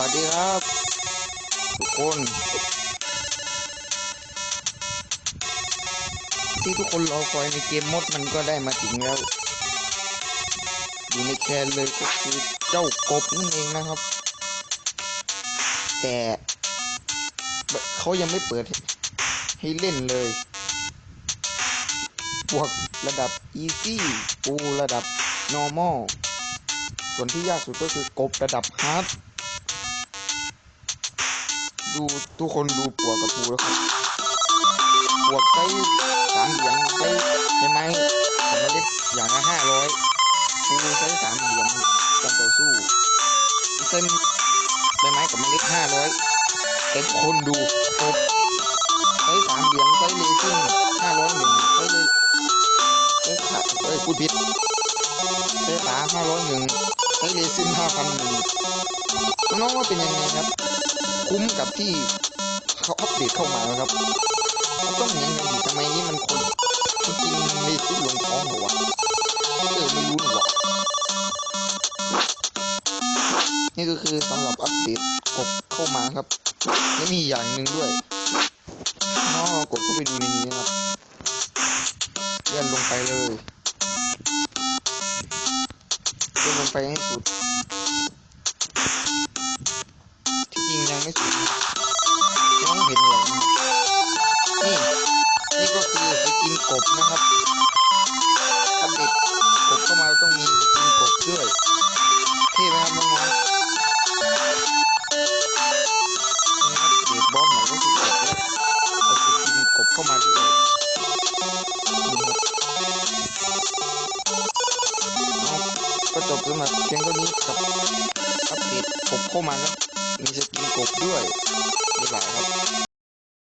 วัสดีครับ ทุกคน ที่ทุกคนรอคอยในเกมมดมันก็ได้มาถึงแล้ว อยู่ในแคนเลยก็คือเจ้ากบนั่นเองนะครับ แต่เขายังไม่เปิดให้เล่นเลยบวกระดับ easy ปูระดับ normal ส่วนที่ยากสุดก็คือกบระดับ hard ดูทุกคนดูปวกกับปูแล้วครับปวกใช้สามเหรียญใช้ใช่ไหมผมมาเล่นอย่างละห้าร้อยปูใช้สามเหรียญการต่อสู้ใช้ใบไม้กับเมล็ดห้าร้อยแต่คนดูกบใช้สามเหรียญใช้เลซิ่งห้าร้อยหนึ่งใช้เลยใช้ขาเอ้ยพูดผิดใช้ขาห้าร้อยหนึ่งใช้เลซิ่งห้าพันหนึ่งน้องว่าเป็นยังไงครับ คุ้มกับที่เขาอัปเดตเข้ามาครับมันต้องยังไงดีทำไมนี่มันคนมันกินเลซิ่งลงท้องหรอวะเออไม่รู้หรอวะนี่ก็คือสำหรับอัปเดตกดเข้ามาครับและมีอย่างหนึ่งด้วยน้อกดเข้าไปดูในนี้นะครับเลื่อนลงไปเลยเลื่อนลงไปให้สุด กินกบนะครับอัปเดตกบเข้ามาต้องมีกินกบด้วยเท่ไหมครับน้องๆนี่ครับเดทบอสใหม่ก็คือกบแล้วเอาสกินกบเข้ามาด้วยนี่ครับเอาก็จบสำหรับเพียงเท่านี้กับอัปเดตกบเข้ามานะมีสกินกบด้วยมีหลายครับ